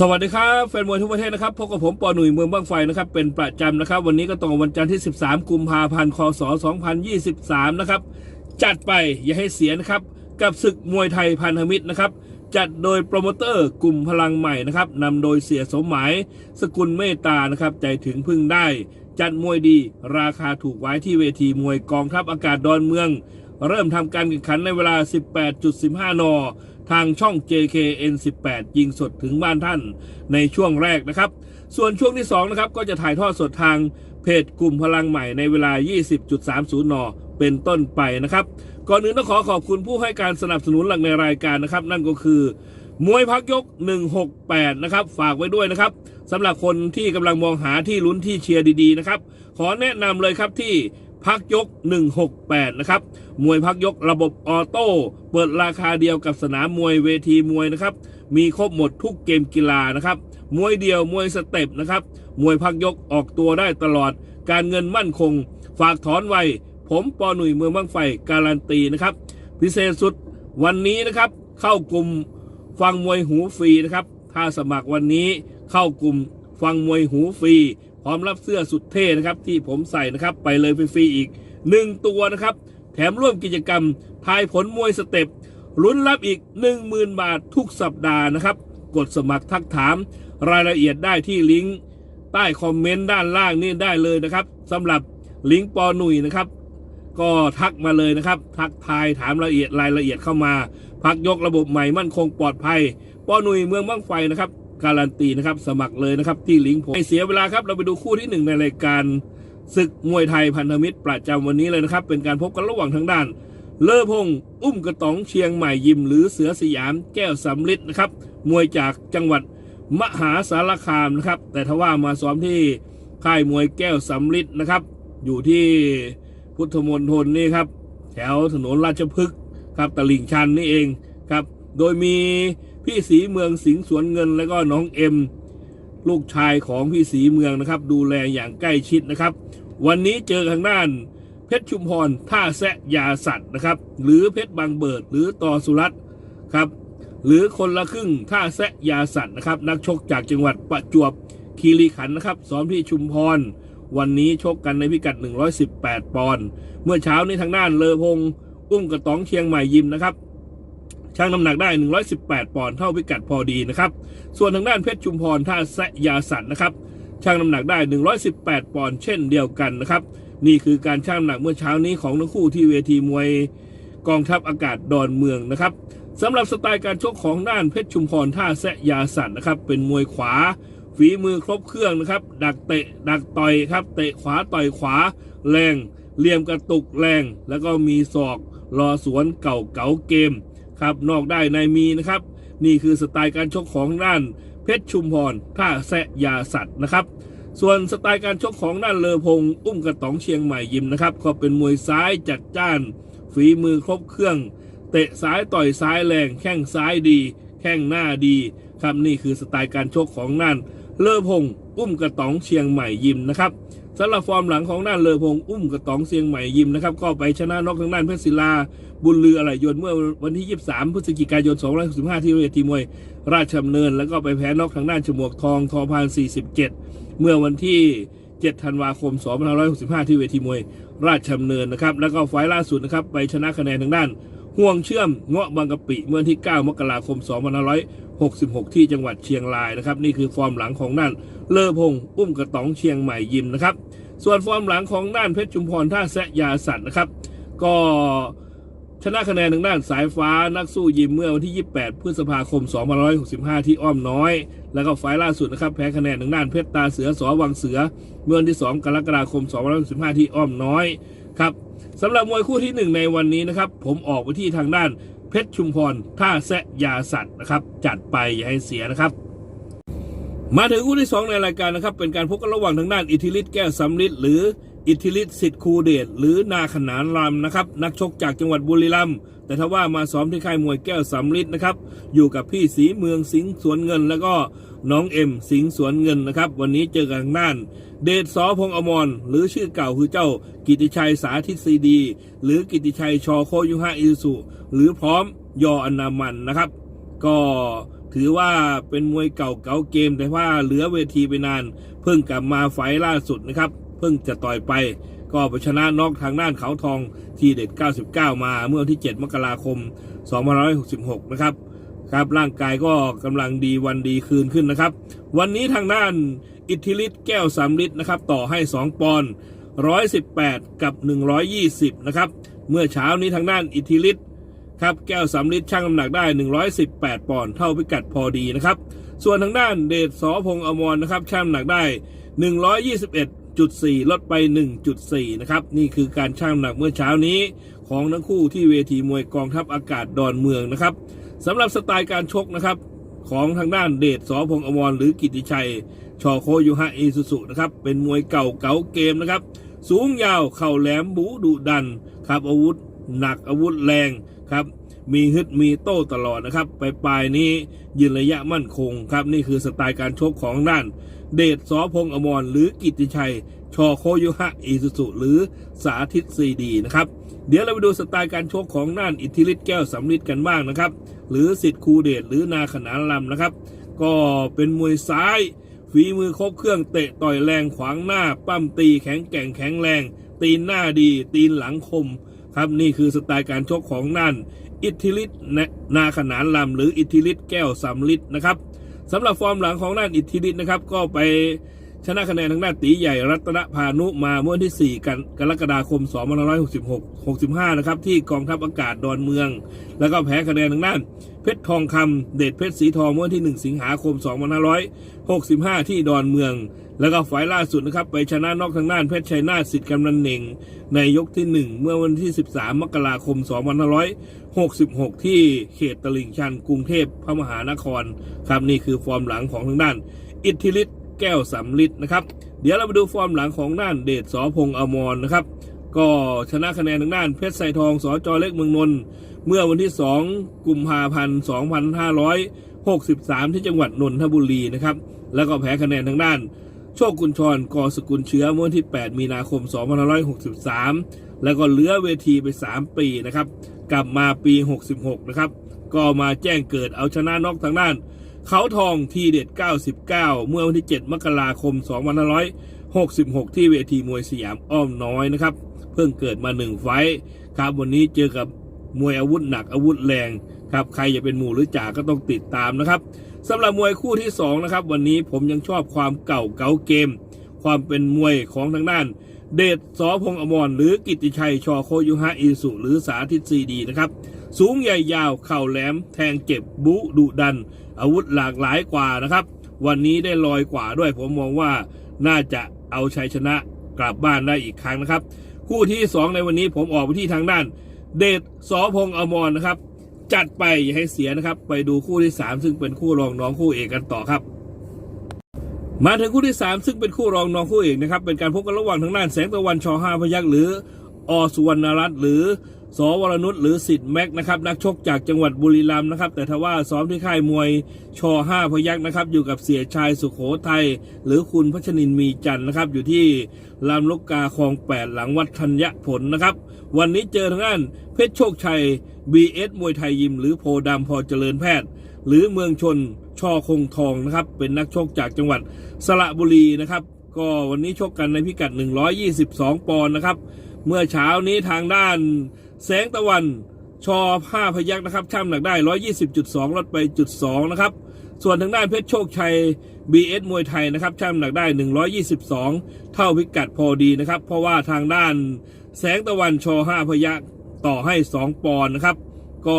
สวัสดีครับแฟนมวยทุกประเทศนะครับพบกับผมปอหนุ่ยเมืองบ้างไฟนะครับเป็นประจำนะครับ วันนี้ก็ตรงวันจันทร์ที่ 13 กุมภาพันธ์คศ 2023 นะครับ จัดไปอย่าให้เสียนะครับ กับศึกมวยไทยพันธมิตรนะครับ จัดโดยโปรโมเตอร์กลุ่มพลังใหม่นะครับนำโดยเสียสมหมาย สกุลเมตตานะครับ ใจถึงพึ่งได้ จัดมวยดี ราคาถูกไว้ที่เวทีมวยกองทัพอากาศดอนเมือง เริ่มทำการแข่งขันในเวลา 18.15 น ทางช่อง JKN18 ยิงสดถึงบ้านท่านในช่วงแรกนะครับ ส่วนช่วงที่ 2 นะครับ ก็จะถ่ายทอดสดทางเพจกลุ่มพลังใหม่ในเวลา 20.30 น เป็นต้นไปนะครับ ก่อนอื่นต้องขอขอบคุณผู้ให้การสนับสนุนหลักในรายการนะครับ นั่นก็คือ มวยพักยก 168 นะครับ ฝากไว้ด้วยนะครับสำหรับคนที่กำลังมองหาที่ลุ้นที่เชียร์ดีๆนะครับ ขอแนะนำเลยครับที่ พักยก 168 นะครับ มวยพักยกระบบออโต้ เปิดราคาเดียวกับสนามมวยเวทีมวยนะครับ มีครบหมดทุกเกมกีฬานะครับ มวยเดียวมวยสเต็ปนะครับ มวยพักยกออกตัวได้ตลอด การเงินมั่นคง ฝากถอนไว ผมปอหนุ่ยเมืองบ้างไฟการันตีนะครับ พิเศษสุดวันนี้นะครับ เข้ากลุ่มฟังมวยหูฟรีนะครับ ถ้าสมัครวันนี้เข้ากลุ่มฟังมวยหูฟรี พร้อมรับเสื้อสุดเท่นะครับ ที่ผมใส่นะครับ ไปเลยฟรีๆอีก 1 ตัวนะครับ แถมร่วมกิจกรรม ทายผลมวยสเต็ปลุ้นรับอีก 10,000 บาททุกสัปดาห์นะครับ กดสมัครทักถาม รายละเอียดได้ที่ลิงก์ใต้คอมเมนต์ด้านล่างนี่ได้เลยนะครับสำหรับลิงก์ปอหนุ่ยนะครับ ก็ทักมาเลยนะครับ ทักทายถามรายละเอียดรายละเอียดเข้ามา พักยกระบบใหม่มั่นคงปลอดภัยปอหนุ่ยเมืองบ้างไฟนะครับ การันตีนะครับ สมัครเลยนะครับ ที่ลิงก์ผมไม่เสียเวลาครับ เราไปดูคู่ที่หนึ่งในรายการศึกมวยไทยพันธมิตรประจำวันนี้เลยนะครับ เป็นการพบกันระหว่างทางด้าน เลอพงอุ้มกระต๋องเชียงใหม่ยิม หรือเสือสยามแก้วสำลิดนะครับ มวยจากจังหวัดมหาสารคามนะครับ แต่ทว่ามาซ้อมที่ค่ายมวยแก้วสำลิดนะครับ อยู่ที่พุทธมณฑลนี่ครับ แถวถนนราชพฤกษ์ครับตลิ่งชันนี่เองครับ โดยมี พี่สีเมืองสิงห์สวนเงิน และก็น้องเอ็ม ลูกชายของพี่สีเมืองนะครับ ดูแลอย่างใกล้ชิดนะครับ วันนี้เจอทางด้าน เพชรชุมพรท่าแซะยาสัตว์นะครับ หรือเพชรบางเบิด หรือต่อสุรัตน์ครับหรือคนละครึ่งท่าแซะยาสัตว์นะครับ นักชกจากจังหวัดประจวบคีรีขันธ์นะครับซ้อมที่ชุมพร วันนี้ชกกันในพิกัด 118 ปอนด์เมื่อเช้านี้ทางด้านเลอพง อุ้มกระตองเชียงใหม่ยิมนะครับ ช่างน้ำหนักได้ 118 ปอนด์เท่าพิกัดพอดีนะครับ ส่วนทางด้านเพชรชุมพรท่าแซะยาสัตว์นะครับช่างน้ำหนักได้ 118 ปอนด์เช่นเดียวกันนะครับ นี่คือการช่างน้ำหนักเมื่อเช้านี้ของทั้งคู่ที่เวทีมวยกองทัพอากาศดอนเมืองนะครับสำหรับสไตล์การชกของด้านเพชรชุมพรท่าแซะยาสัตว์นะครับ เป็นมวยขวา ฝีมือครบเครื่องนะครับ ดักเตะ ดักต่อยครับ เตะขวาต่อยขวา แรงเหลี่ยมกระตุกแรง แล้วก็มีศอกรอสวนเก่าเก๋าเกม ครับนอกได้ในมีนะครับ นี่คือสไตล์การชกของด้านเพชรชุมพรท่าแซะยาสัตว์นะครับ ส่วนสไตล์การชกของด้านเลอพง อุ้มกระต๋องเชียงใหม่ยิมนะครับก็เป็นมวยซ้ายจัดจ้าน ฝีมือครบเครื่อง เตะซ้ายต่อยซ้ายแรงแข้งซ้ายดี แข้งหน้าดีครับนี่คือสไตล์การชกของด้านเลอพง อุ้มกระต๋องเชียงใหม่ยิมนะครับ สำหรับฟอร์มหลังของด้านเลอพงอุ้มกระตองเชียงใหม่ยิมนะครับ ก็ไปชนะนอกทางด้านเพชรศิลา บุญลืออะไรยนเมื่อวันที่ 23 พฤศจิกายน2565 ที่เวทีมวย ราชดำเนิน แล้วก็ไปแพ้นอกทางด้านฉมวกทองทอพาน 47 เมื่อวันที่ 7 ธันวาคม 2565 ที่เวทีมวย ราชดำเนินนะครับ แล้วก็ไฟล์ล่าสุดนะครับไปชนะคะแนนทางด้านห่วงเชื่อมเงาะบางกะปิเมื่อวันที่ 9 มกราคม 66 ที่จังหวัดเชียงรายนะครับ นี่คือฟอร์มหลังของด้านเลอพง อุ้มกระต๋องเชียงใหม่ยิมนะครับ ส่วนฟอร์มหลังของด้านเพชรชุมพรท่าแซะยาสัตว์นะครับ ก็ชนะคะแนนทางด้านสายฟ้านักสู้ยิมเมื่อวันที่ 28 พฤษภาคม 2565 ที่อ้อมน้อย แล้วก็ไฟล์ล่าสุดนะครับ แพ้คะแนนทางด้านเพชรตาเสือสอวังเสือ เมื่อวันที่ 2 กรกฎาคม 2565 ที่อ้อมน้อยครับสำหรับมวยคู่ที่ 1 ในวันนี้นะครับ ผมออกไปที่ทางด้าน ชรชุมพรท่าแซะยาสัตว์นะครับ จัดไปอย่าให้เสียนะครับ มาถึงคู่ที่ 2 ในรายการนะครับ เป็นการพบกันระหว่างทางด้านอิทธิฤทธิ์แก้วสำลิดหรือ อิทธิฤทธิ์สิทธิ์คูเดชหรือนาขนานรำนะครับ นักชกจากจังหวัดบุรีรัมย์แต่ถ้าว่ามาซ้อมที่ค่ายมวยแก้วสำลิดนะครับ อยู่กับพี่สีเมืองสิงห์สวนเงิน แล้วก็น้องเอ็มสิงห์สวนเงินนะครับ วันนี้เจอกันทางด้าน เดชสอพงอมรหรือชื่อเก่าคือเจ้ากิติชัยสาธิตซีดี หรือกิติชัยชอโคยุฮะอิสุหรือพร้อมยออนามันนะครับ ก็ถือว่าเป็นมวยเก่าเก่าเกมแต่ว่าเหลือเวทีไปนาน เพิ่งกลับมาไฟล่าสุดนะครับ เพิ่งจะต่อยไป ก็ไปชนะน็อกทางด้านเขาทองทีเด็ด 99 มาเมื่อวันที่ 7 มกราคม 2566 นะครับครับร่างกายก็กำลังดีวันดีคืนขึ้นนะครับ วันนี้ทางด้านอิทธิฤทธิ์แก้วสามลิตรนะครับ ต่อให้ 2 ปอนด์118 กับ 120 นะครับ เมื่อเช้านี้ทางด้านอิทธิฤทธิ์ครับแก้วสามลิตรช่งน้ำหนักได้ 118 ปอนด์เท่าพิกัดพอดีนะครับ ส่วนทางด้านเดชสอพงอมรนะครับชั่งน้ำหนักได้ 121.4ลดไป 1.4 นะครับ นี่คือการช่างหนักเมื่อเช้านี้ ของทั้งคู่ที่เวทีมวยกองทัพอากาศดอนเมืองนะครับสำหรับสไตล์การชกนะครับของทางด้านเดชสอพงอมรหรือกิติชัย ชอโคยูฮะอีสุสุนะครับ เป็นมวยเก่าเก๋าเกมนะครับ สูงยาวเข่าแหลมบูดุดันครับอาวุธ หนักอาวุธแรงครับ มีฮึดมีโต้ตลอดนะครับไปปลายนี้ยืนระยะมั่นคงครับนี่คือสไตล์การชกของด้าน เดชสอพงอมรหรือกิติชัย ชอโคยุฮะอีสุสุหรือสาธิตซีดีนะครับเดี๋ยวเราไปดูสไตล์การชกของน่านอิทธิฤทธิ์แก้วสำลิดกันบ้างนะครับ หรือสิทธิ์คูเดชหรือนาขนานลำนะครับ ก็เป็นมวยซ้ายฝีมือครบเครื่องเตะต่อยแรงขวางหน้า ปั้มตีแข็งแกร่งแข็งแรง ตีนหน้าดี ตีนหลังคม ครับนี่คือสไตล์การชกของน่านอิทธิฤทธิ์นาขนานลำหรืออิทธิฤทธิ์แก้วสำลิดนะครับสำหรับฟอร์มหลังของน่านอิทธิฤทธิ์นะครับก็ไป ชนะคะแนนทางด้านตีใหญ่รัตนพานุมาเมื่อวันที่ 4 กันกรกฎาคม 2566 65 นะครับ ที่กองทัพอากาศดอนเมือง แล้วก็แพ้คะแนนทางด้าน เพชรทองคำเดชเพชรสีทองเมื่อวันที่ 1 สิงหาคม 2565 ที่ดอนเมือง แล้วก็ฝ่ายล่าสุดนะครับ ไปชนะนอกทางด้านเพชรชัยนาทสิทธิ์กำนันเน่งในยกที่ 1 เมื่อวันที่ 13 มกราคม 2566 ที่เขตตลิ่งชันกรุงเทพพระมหานครครับนี่คือฟอร์มหลังของทางด้าน อิทธิฤทธิ แก้วสำลิดนะครับ เดี๋ยวเราไปดูฟอร์มหลังของด้านเดชสอพงอมรนะครับ ก็ชนะคะแนนทางด้านเพชรไซทองสอจอเล็กเมืองนนท์เมื่อวันที่ 2 กุมภาพันธ์2563 ที่จังหวัดนนทบุรีนะครับ แล้วก็แพ้คะแนนทางด้านโชคกุลชรกอสกุลเชื้อเมื่อวันที่ 8 มีนาคม 2563 แล้วก็เลือเวทีไป 3 ปีนะครับ กลับมาปี 66 นะครับ ก็มาแจ้งเกิดเอาชนะนอกทางด้าน เขาทองทีเด็ด 99 เมื่อวันที่ 7 มกราคม 2566 ที่เวทีมวยสยามอ้อมน้อยนะครับ เพิ่งเกิดมาหนึ่งไฟครับวันนี้เจอกับมวยอาวุธหนักอาวุธแรงครับใครจะเป็นหมู่หรือจ่าก็ต้องติดตามนะครับสำหรับมวยคู่ที่สองนะครับวันนี้ผมยังชอบความเก่าเก๋าเกม ความเป็นมวยของทางด้าน เดชสอพงอมรหรือกิติชัยชอโคยุฮะอีสุหรือสาธิตซีดีนะครับ สูงใหญ่ยาว เข่าแหลม แทงเจ็บบุดุดัน อาวุธหลากหลายกว่านะครับ วันนี้ได้ลอยกว่าด้วยผมมองว่าน่าจะเอาชัยชนะกลับบ้านได้อีกครั้งนะครับ คู่ที่สองในวันนี้ผมออกไปที่ทางด้าน เดชสอพงอมรนะครับ จัดไปอย่าให้เสียนะครับ ไปดูคู่ที่สามซึ่งเป็นคู่รองน้องคู่เอกกันต่อครับ มาถึงคู่ที่ 3 ซึ่งเป็นคู่รองน้องคู่เอกนะครับเป็นการพบกันระหว่างทางด้านแสงตะวันชอห้าพยักษ์หรือ อสุวรรณรัตน์หรือสวรนุชหรือสิทธิ์แม็กนะครับนักชกจากจังหวัดบุรีรัมย์นะครับแต่ทว่าซ้อมที่ค่ายมวยชอห้าพยักนะครับอยู่กับเสียชายสุขโขทัยหรือคุณพัชนินมีจันนะครับอยู่ที่ลำลูกกาคลองแปดหลังวัดธัญผลนะครับวันนี้เจอทางด้านเพชรโชคชัย BS มวยไทยยิม หรือโพดำพอเจริญแพทย์ หรือเมืองชนช่อคงทองนะครับเป็นนักชกจากจังหวัดสระบุรีนะครับก็วันนี้ชกกันในพิกัด 122 ปอนด์นะครับ เมื่อเช้านี้ทางด้านแสงตะวันชอผ้าพยักนะครับช่ำหนักได้ 120.2 ลดไปจุด2นะครับ ส่วนทางด้านเพชรโชคชัย BS มวยไทยนะครับช่ำหนักได้ 122 เท่าพิกัดพอดีนะครับ เพราะว่าทางด้านแสงตะวันชอห้าพยักต่อให้ 2 ปอนด์นะครับ ก็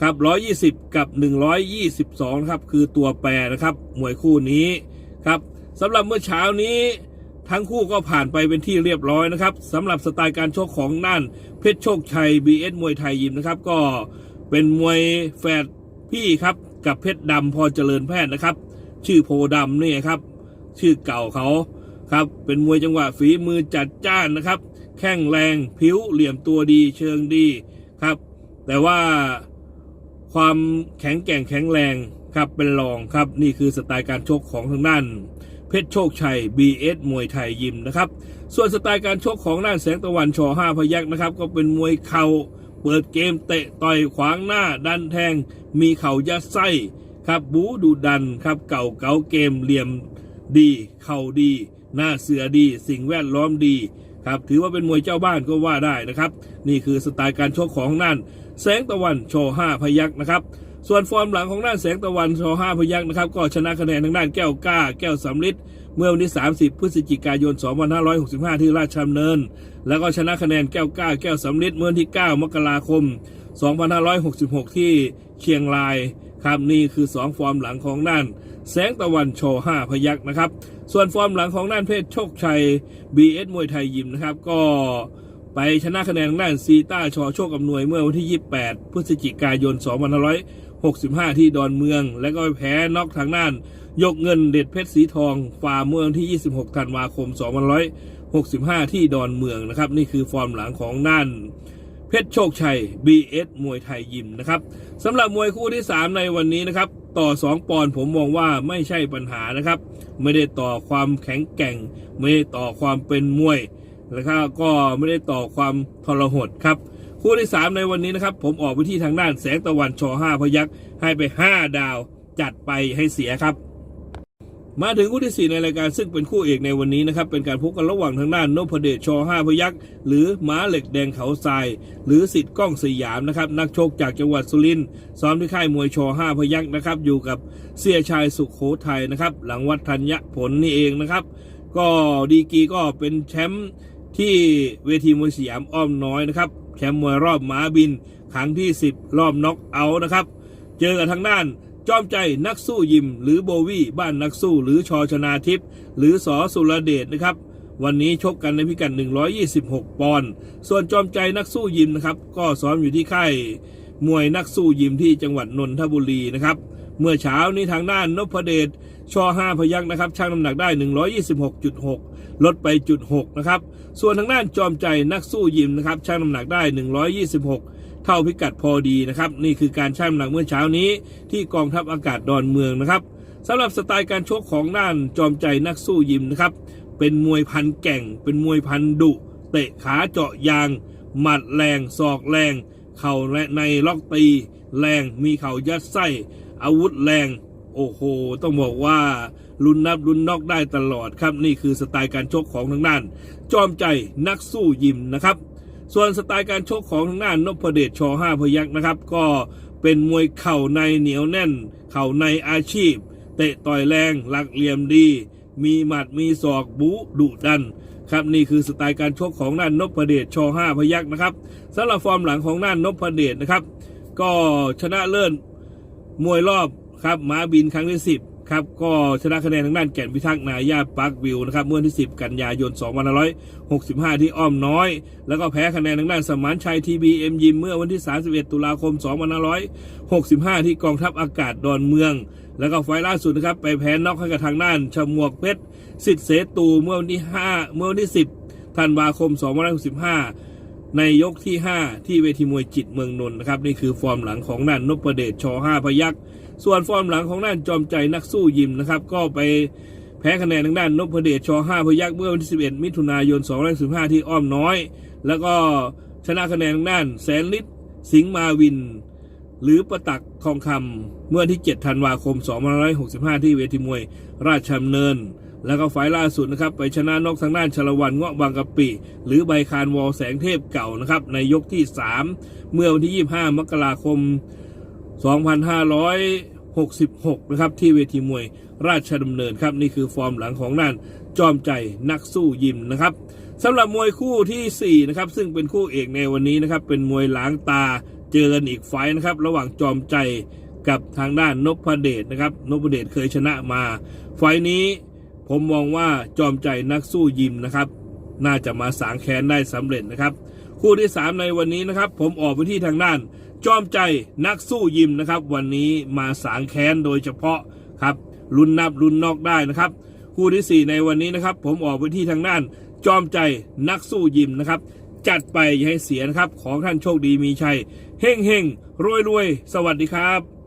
ครับ 120 กับ 122 ครับ คือตัวแปรนะครับ มวยคู่นี้ครับสำหรับเมื่อเช้านี้ ทั้งคู่ก็ผ่านไปเป็นที่เรียบร้อยนะครับสำหรับสไตล์การชกของน่านเพชรโชคชัย BS มวยไทยยิมนะครับ ก็เป็นมวยแฝดพี่ครับ กับเพชรดำพอเจริญแพทย์นะครับ ชื่อโพดำนี่ครับ ชื่อเก่าเขาครับ เป็นมวยจังหวะฝีมือจัดจ้านนะครับ แข้งแรงผิวเหลี่ยมตัวดีเชิงดีครับ แต่ว่าความแข็งแกร่งแข็งแรงครับเป็นรองครับ นี่คือสไตล์การชกของทางด้าน เพชรโชคชัย BS มวยไทยยิมนะครับ ส่วนสไตล์การชกของด้านแสงตะวันชอห้าพยักนะครับ ก็เป็นมวยเข่าเปิดเกมเตะต่อยขวางหน้าดันแทง มีเข่ายัดไส้ครับบูดูดันครับเก่าเก่าเกมเหลี่ยมดี เข่าดี หน้าเสือดี สิ่งแวดล้อมดีครับถือว่าเป็นมวยเจ้าบ้านก็ว่าได้นะครับ นี่คือสไตล์การชกของนั่นแสงตะวันโชว์ห้าพยักนะครับ ส่วนฟอร์มหลังของด้านแสงตะวันโชว์ห้าพยักนะครับ ก็ชนะคะแนนทางด้านแก้วกล้า แก้วสำลิดเมื่อวันที่ 30 พฤศจิกายน 2565 ที่ราชดำเนิน แล้วก็ชนะคะแนนแก้วกล้า แก้วสำลิดเมื่อวันที่ 9 มกราคม 2566 ที่เชียงรายครับนี่คือ 2 ฟอร์มหลังของด้านแสงตะวันโชว์ห้าพยักนะครับ ส่วนฟอร์มหลังของด้านเพศโชคชัย BS มวยไทยยิมนะครับก็ไปชนะคะแนนทางด้านซีต้าชอโชคอำนวยเมื่อวันที่ 28 พฤศจิกายน 65 ที่ดอนเมือง และก็ไปแพ้นอกทางด้าน ยกเงินเด็ดเพชรสีทองฟาร์มเมือวันที่ 26 ธันวาคม 2565 ที่ดอนเมืองนะครับ นี่คือฟอร์มหลังของด้านเพชรโชคชัย BS มวยไทยยิมนะครับสำหรับมวยคู่ที่ 3 ในวันนี้นะครับ ต่อ 2 ปอนด์ผมมองว่าไม่ใช่ปัญหานะครับ ไม่ได้ต่อความแข็งแกร่ง ไม่ได้ต่อความเป็นมวย แล้วก็ไม่ได้ต่อความทรหดครับ คู่ที่ 3 ในวันนี้นะครับ ผมออกไปที่ทางด้านแสงตะวันชอ5พยักให้ไป 5 ดาวจัดไปให้เสียครับ มาถึงคู่ที่ 4 ในรายการซึ่งเป็นคู่เอกในวันนี้นะครับ เป็นการพบกันระหว่างทางด้านนพเดชชอ5พยักหรือม้าเหล็กแดงเขาทราย หรือสิทธิ์ก้องสยามนะครับ นักชกจากจังหวัดสุรินทร์ซ้อมที่ค่ายมวยชอ5พยักนะครับ อยู่กับเสียชายสุขโขทัยนะครับ หลังวัดธัญญผลนี่เองนะครับ ก็ดีกีก็เป็นแชมป์ที่เวทีมวยสยามอ้อมน้อยนะครับ แชมป์มวยรอบหมาบินครั้งที่ 10 รอบน็อกเอาท์นะครับ เจอกับทางด้านจอมใจนักสู้ยิม หรือโบวี่บ้านนักสู้หรือชอชนาทิพย์หรือสอสุรเดชนะครับ วันนี้ชกกันในพิกัด 126 ปอนด์ส่วนจอมใจนักสู้ยิมนะครับ ก็ซ้อมอยู่ที่ค่ายมวยนักสู้ยิมที่จังหวัดนนทบุรีนะครับ เมื่อเช้านี้ทางด้านนพเดชชอ5พยักนะครับชั่งน้ำหนักได้ 126.6 ลดไปจุด6นะครับ ส่วนทางด้านจอมใจนักสู้ยิมนะครับชั่งน้ำหนักได้ 126 เท่าพิกัดพอดีนะครับ นี่คือการชั่งน้ำหนักเมื่อเช้านี้ ที่กองทัพอากาศดอนเมืองนะครับสำหรับสไตล์การชกของด้านจอมใจนักสู้ยิมนะครับ เป็นมวยพันแก่ง เป็นมวยพันดุ เตะขาเจาะยาง หมัดแรง ศอกแรง เข่าและในล็อกตี แรง มีเข่ายัดไส้ อาวุธแรง โอ้โห ต้องบอกว่าลุ้นนับลุ้นนอกได้ตลอดครับ นี่คือสไตล์การชกของทางด้าน จอมใจนักสู้ยิมนะครับ ส่วนสไตล์การชกของทางด้านนพเดชชอห้าพยักนะครับ ก็เป็นมวยเข่าในเหนียวแน่น เข่าในอาชีพ เตะต่อยแรงหลักเหลี่ยมดี มีหมัดมีศอกบูดุดันครับนี่คือสไตล์การชกของด้านนพเดชชอห้าพยักนะครับสำหรับฟอร์มหลังของด้านนพเดชนะครับ ก็ชนะเลิศ มวยรอบครับม้าบินครั้งที่10ครับก็ชนะคะแนนทางด้านแก่นพิทักษ์นายาปาร์ควิวนะครับเมื่อวันที่ 10 กันยายน2565 ที่อ้อมน้อย แล้วก็แพ้คะแนนทางด้านสมานชัยทีบีเอ็มยิมเมื่อวันที่ 31 ตุลาคม2565 ที่กองทัพอากาศดอนเมือง แล้วก็ไฟล์ล่าสุดนะครับไปแพ้น็อกให้กับทางด้านชมวกเพชรสิทธิเสตูเมื่อวันที่ 5 เมื่อวันที่ 10 ธันวาคม2565 ในยกที่ 5 ที่เวทีมวยจิตเมืองนนท์นะครับ นี่คือฟอร์มหลังของด้านนพเดชช5พยักส่วนฟอร์มหลังของด้านจอมใจนักสู้ยิมนะครับ ก็ไปแพ้คะแนนทางด้านนพเดชช5พยักเมื่อวันที่ 11 มิถุนายน2515 ที่อ้อมน้อย แล้วก็ชนะคะแนนทางด้านแสนฤทธิ์สิงห์มาวิน หรือประตักทองคำเมื่อที่ 7 ธันวาคม2565 ที่เวทีมวยราชดำเนิน แล้วก็ไฟล่าสุดนะครับไปชนะนอกทางด้านชลวันเงาะบางกะปิ หรือใบคานวอลแสงเทพเก่านะครับในยกที่ 3 เมื่อวันที่ 25 มกราคม 2566 นะครับที่เวทีมวยราชดำเนินครับนี่คือฟอร์มหลังของด้านจอมใจนักสู้ยิมนะครับสำหรับมวยคู่ทีสี่4นะครับซึ่งเป็นคู่เอกในวันนี้นะครับเป็นมวยล้างตาเจอกันอีกไฟต์นะครับระหว่างจอมใจกับทางด้านนพเดชนะครับนพเดชเคยชนะมา ไฟต์นี้ ผมมองว่าจอมใจนักสู้ยิมนะครับ น่าจะมาสางแค้นได้สำเร็จนะครับ คู่ที่ 3 ในวันนี้นะครับ ผมออกไปที่ทางด้าน จอมใจนักสู้ยิมนะครับ วันนี้มาสางแค้นโดยเฉพาะครับลุ้นนับลุ้นนอกได้นะครับ คู่ที่ 4 ในวันนี้นะครับ ผมออกไปที่ทางด้าน จอมใจนักสู้ยิมนะครับ จัดไปอย่าให้เสียนะครับ ของท่านโชคดีมีชัยเฮ่งเฮ่งรวยรวยสวัสดีครับ